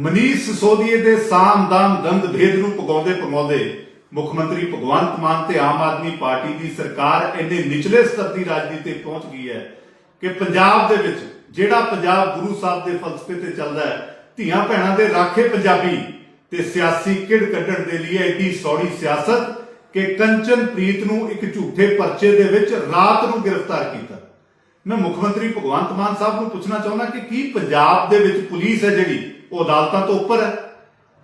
ਮਨੀਸ਼ ਸਿਸੋਦੀਏ ਦੇ ਸਾਮਦਾਮ ਦੰਦ ਭੇਦ ਨੂੰ ਪਗਾਉਂਦੇ ਪਗਾਉਂਦੇ ਮੁੱਖ ਮੰਤਰੀ ਭਗਵੰਤ ਮਾਨ ਤੇ ਆਮ ਆਦਮੀ ਪਾਰਟੀ ਦੀ ਸਰਕਾਰ ਇੰਨੇ ਨਿਚਲੇ ਸਤਰ ਦੀ ਰਾਜਨੀਤੀ ਤੇ ਪਹੁੰਚ ਗਈ ਹੈ ਕਿ ਪੰਜਾਬ ਦੇ ਵਿੱਚ ਜਿਹੜਾ ਪੰਜਾਬ ਗੁਰੂ ਸਾਹਿਬ ਦੇ ਫਲਸਫੇ ਤੇ ਚੱਲਦਾ ਹੈ, ਧੀਆਂ ਭੈਣਾਂ ਦੇ ਰਾਖੇ ਪੰਜਾਬੀ ਤੇ ਸਿਆਸੀ ਕਿੜ ਕੱਢਣ ਦੇ ਲਈ ਐਡੀ ਸੌੜੀ ਸਿਆਸਤ ਕਿ ਕੰਚਨਪ੍ਰੀਤ ਨੂੰ ਇੱਕ ਝੂਠੇ ਪਰਚੇ ਦੇ ਵਿੱਚ ਰਾਤ ਨੂੰ ਗ੍ਰਿਫਤਾਰ ਕੀਤਾ। ਮੈਂ ਮੁੱਖ ਮੰਤਰੀ ਭਗਵੰਤ ਮਾਨ ਸਾਹਿਬ ਨੂੰ ਪੁੱਛਣਾ ਚਾਹੁੰਦਾ ਕਿ ਕੀ ਪੰਜਾਬ ਦੇ ਵਿੱਚ ਪੁਲਿਸ ਹੈ ਜਿਹੜੀ, ਉਹ ਅਦਾਲਤਾਂ ਤੋਂ ਉੱਪਰ ਹੈ?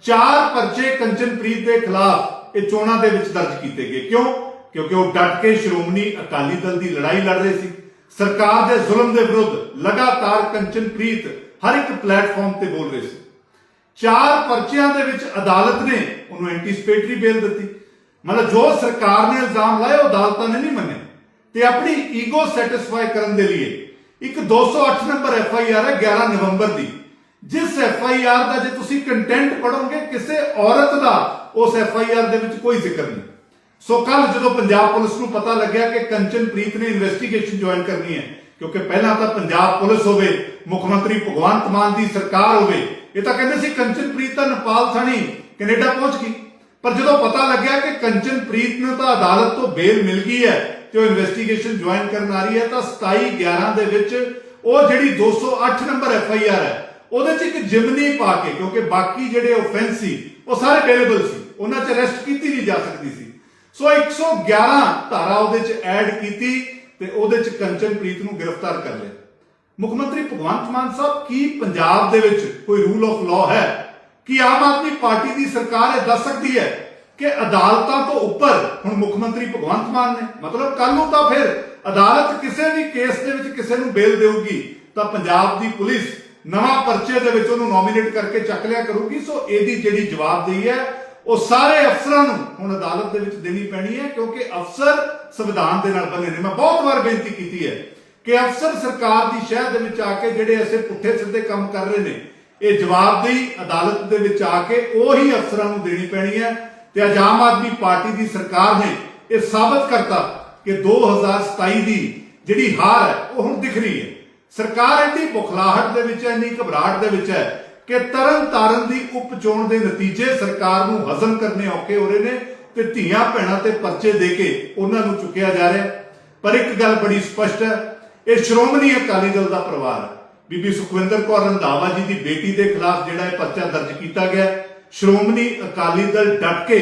ਚਾਰ ਪਰਚੇ ਕੰਚਨਪ੍ਰੀਤ ਦੇ ਖਿਲਾਫ ਇਹ ਚੋਣਾਂ ਦੇ ਵਿੱਚ ਦਰਜ ਕੀਤੇ ਗਏ। ਕਿਉਂ? ਕਿਉਂਕਿ ਉਹ ਡਟ ਕੇ ਸ਼੍ਰੋਮਣੀ ਅਕਾਲੀ ਦਲ ਦੀ ਲੜਾਈ ਲੜ ਰਹੇ ਸੀ। ਸਰਕਾਰ ਦੇ ਜ਼ੁਲਮ ਦੇ ਵਿਰੁੱਧ ਲਗਾਤਾਰ ਕੰਚਨਪ੍ਰੀਤ ਹਰ ਇੱਕ ਪਲੇਟਫਾਰਮ ਤੇ ਬੋਲ ਰਹੇ ਸੀ। ਚਾਰ ਪਰਚਿਆਂ ਦੇ ਵਿੱਚ ਅਦਾਲਤ ਨੇ ਉਹਨੂੰ ਐਂਟੀਸਪੇਟਰੀ ਬੇਲ ਦਿੱਤੀ। ਮਤਲਬ ਜੋ ਸਰਕਾਰ ਨੇ ਇਲਜ਼ਾਮ ਲਾਏ, ਉਹ ਅਦਾਲਤਾਂ ਨੇ ਨਹੀਂ ਮੰਨੇ। ਤੇ ਆਪਣੀ ਈਗੋ ਸੈਟੀਸਫਾਈ ਕਰਨ ਦੇ ਲਈ ਇੱਕ 208 ਨੰਬਰ ਐਫ ਆਈ ਆਰ ਹੈ 11 ਨਵੰਬਰ ਦੀ। ਜਿਸ ਐਫ ਆਈ ਆਰ ਦਾ ਜੇ ਤੁਸੀਂ ਕੰਟੈਂਟ ਪੜੋਗੇ ਕਿਸੇ ਔਰਤ ਦਾ ਉਸ ਐਫ ਆਈ ਆਰ ਦੇ ਵਿੱਚ ਕੋਈ ਜ਼ਿਕਰ ਨਹੀਂ। ਸੋ ਕੱਲ ਜਦੋਂ ਪੰਜਾਬ ਪੁਲਿਸ ਨੂੰ ਪਤਾ ਲੱਗਿਆ ਕਿ ਕੰਚਨਪ੍ਰੀਤ ਨੇ ਇਨਵੈਸਟੀਗੇਸ਼ਨ ਜੁਆਇਨ ਕਰਨੀ ਹੈ, ਕਿਉਂਕਿ ਪਹਿਲਾਂ ਤਾਂ ਪੰਜਾਬ ਪੁਲਿਸ ਹੋਵੇ, ਮੁੱਖ ਮੰਤਰੀ ਭਗਵੰਤ ਮਾਨ ਦੀ ਸਰਕਾਰ ਹੋਵੇ, ਇਹ ਤਾਂ ਕਹਿੰਦੇ ਸੀ ਕੰਚਨਪ੍ਰੀਤ ਤਾਂ ਨੇਪਾਲ ਥਾਣੀ ਕੈਨੇਡਾ ਪਹੁੰਚ ਗਈ। ਪਰ ਜਦੋਂ ਪਤਾ ਲੱਗਿਆ ਕਿ ਕੰਚਨਪ੍ਰੀਤ ਨੂੰ ਤਾਂ ਅਦਾਲਤ ਤੋਂ ਬੇਲ ਮਿਲ ਗਈ ਹੈ ਤੇ ਇਨਵੈਸਟੀਗੇਸ਼ਨ ਜੁਆਇਨ ਕਰਨ ਆ ਰਹੀ ਹੈ, ਤਾਂ 27 11 ਦੇ ਵਿੱਚ ਉਹ ਜਿਹੜੀ 208 ਨੰਬਰ ਐਫ ਆਈ ਆਰ ਹੈ, ਉਹਦੇ ਚ ਇੱਕ ਜਿਮਨੀ ਪਾ ਕੇ, ਕਿਉਂਕਿ ਬਾਕੀ ਜਿਹੜੇ ਆਫੈਂਸ ਸੀ, ਉਹ ਸਾਰੇ ਅਵੇਲੇਬਲ ਸੀ, ਉਹਨਾਂ 'ਚ ਅਰੈਸਟ ਕੀਤੀ ਨਹੀਂ ਜਾ ਸਕਦੀ ਸੀ। ਸੋ 111 ਧਾਰਾ ਉਹਦੇ 'ਚ ਐਡ ਕੀਤੀ ਤੇ ਉਹਦੇ 'ਚ ਕੰਚਨਪ੍ਰੀਤ ਨੂੰ ਗ੍ਰਿਫਤਾਰ ਕਰ ਲਿਆ। ਮੁੱਖ ਮੰਤਰੀ ਭਗਵੰਤ ਮਾਨ ਸਾਹਿਬ, ਕੀ ਪੰਜਾਬ ਦੇ ਵਿੱਚ ਕੋਈ ਰੂਲ ਆਫ ਲਾਅ ਹੈ? ਕਿ ਆਮ ਆਦਮੀ ਪਾਰਟੀ ਦੀ ਸਰਕਾਰ ਇਹ ਦੱਸ ਸਕਦੀ ਹੈ? ਕਿ ਅਦਾਲਤਾਂ ਤੋਂ ਉੱਪਰ ਹੁਣ ਮੁੱਖ ਮੰਤਰੀ ਭਗਵੰਤ ਮਾਨ ਨੇ, ਮਤਲਬ ਕੱਲ ਨੂੰ ਤਾਂ ਫਿਰ ਅਦਾਲਤ ਕਿਸੇ ਵੀ ਕੇਸ ਦੇ ਵਿੱਚ ਕਿਸੇ ਨੂੰ ਬੇਲ ਦੇਊਗੀ, ਤਾਂ ਪੰਜਾਬ ਦੀ ਪੁਲਿਸ ਨਵਾਂ ਪਰਚੇ ਦੇ ਵਿੱਚ ਉਹਨੂੰ ਨੋਮੀਨੇਟ ਕਰਕੇ ਚੱਕ ਲਿਆ ਕਰੂਗੀ, ਸੋ ਇਹਦੀ ਜਿਹੜੀ ਜਵਾਬਦੇਹੀ ਹੈ, ਉਹ ਸਾਰੇ ਅਫਸਰਾਂ ਨੂੰ ਹੁਣ ਅਦਾਲਤ ਦੇ ਵਿੱਚ ਦੇਣੀ ਪੈਣੀ ਹੈ, ਕਿਉਂਕਿ ਅਫਸਰ ਸੰਵਿਧਾਨ ਦੇ ਨਾਲ ਬੰਨੇ ਨੇ। ਮੈਂ ਬਹੁਤ ਵਾਰ ਬੇਨਤੀ ਕੀਤੀ ਹੈ ਕਿ ਅਫਸਰ ਸਰਕਾਰ ਦੀ ਸ਼ਹਿਰ ਦੇ ਵਿੱਚ ਆ ਕੇ ਜਿਹੜੇ ਐਸੇ ਪੁੱਠੇ ਸਿੱਧੇ ਕੰਮ ਕਰ ਰਹੇ ਨੇ, ਇਹ ਜਵਾਬਦੇਹੀ ਅਦਾਲਤ ਦੇ ਵਿੱਚ ਆ ਕੇ ਉਹੀ ਅਫਸਰਾਂ ਨੂੰ ਦੇਣੀ ਪੈਣੀ ਹੈ ਤੇ ਅੱਜ ਆਮ ਆਦਮੀ ਪਾਰਟੀ ਦੀ ਸਰਕਾਰ ਨੇ ਇਹ ਸਾਬਤ ਕਰਤਾ ਕਿ 2027 ਦੀ ਜਿਹੜੀ ਹਾਰ ਹੈ, ਉਹ ਹੁਣ ਦਿਖ ਰਹੀ ਹੈ। ਸਰਕਾਰ ਇੰਨੀ ਬੁਖਲਾਹਟ ਦੇ ਵਿੱਚ ਹੈ, ਇੰਨੀ ਘਬਰਾਹਟ ਦੇ ਵਿੱਚ ਹੈ ਕਿ ਤਰਨ ਤਾਰਨ ਦੀ ਉਪ ਦੇ ਨਤੀਜੇ ਸਰਕਾਰ ਨੂੰ ਹਜ਼ਮ ਕਰਨੇ ਔਖੇ ਹੋ ਰਹੇ ਨੇ ਤੇ ਧੀਆਂ ਭੈਣਾਂ ਤੇ ਪਰਚੇ ਦੇ ਕੇ ਉਹਨਾਂ ਨੂੰ ਚੁੱਕਿਆ ਜਾ ਰਿਹਾ ਪਰ ਇੱਕ ਗੱਲ ਬੜੀ ਸਪਸ਼ਟ ਹੈ, ਇਹ ਸ਼੍ਰੋਮਣੀ ਅਕਾਲੀ ਦਲ ਦਾ ਪਰਿਵਾਰ ਹੈ। ਬੀਬੀ ਸੁਖਵਿੰਦਰ ਕੌਰ ਰੰਧਾਵਾ ਜੀ ਦੀ ਬੇਟੀ ਦੇ ਖਿਲਾਫ ਜਿਹੜਾ ਇਹ ਪਰਚਾ ਦਰਜ ਕੀਤਾ ਗਿਆ ਸ਼੍ਰੋਮਣੀ ਅਕਾਲੀ ਦਲ ਡਟ ਕੇ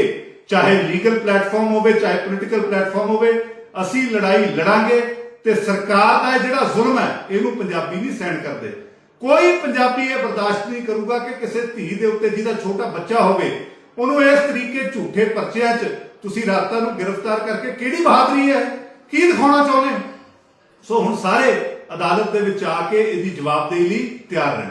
ਚਾਹੇ ਲੀਗਲ ਪਲੇਟਫਾਰਮ ਹੋਵੇ, ਚਾਹੇ ਪੋਲੀਟੀਕਲ ਪਲੇਟਫਾਰਮ ਹੋਵੇ, ਅਸੀਂ ਲੜਾਈ ਲੜਾਂਗੇ ਤੇ ਸਰਕਾਰ ਦਾ ਇਹ ਜਿਹੜਾ ਜ਼ੁਲਮ ਹੈ, ਇਹਨੂੰ ਪੰਜਾਬੀ ਨਹੀਂ ਸਹਿਣ ਕਰਦੇ। ਕੋਈ ਪੰਜਾਬੀ ਇਹ ਬਰਦਾਸ਼ਤ ਨਹੀਂ ਕਰੂਗਾ ਕਿ ਕਿਸੇ ਧੀ ਦੇ ਉੱਤੇ ਜਿਹਦਾ ਛੋਟਾ ਬੱਚਾ ਹੋਵੇ, ਉਹਨੂੰ ਇਸ ਤਰੀਕੇ ਝੂਠੇ ਪਰਚਿਆਂ 'ਚ ਤੁਸੀਂ ਰਾਤਾਂ ਨੂੰ ਗ੍ਰਿਫਤਾਰ ਕਰਕੇ ਕਿਹੜੀ ਬਹਾਦਰੀ ਹੈ? ਕੀ ਦਿਖਾਉਣਾ ਚਾਹੁੰਦੇ ਹੋ? ਸੋ ਹੁਣ ਸਾਰੇ ਅਦਾਲਤ ਦੇ ਵਿੱਚ ਆ ਕੇ ਇਹਦੀ ਜਵਾਬਦੇਹੀ ਲਈ ਤਿਆਰ ਰਹਿਣ।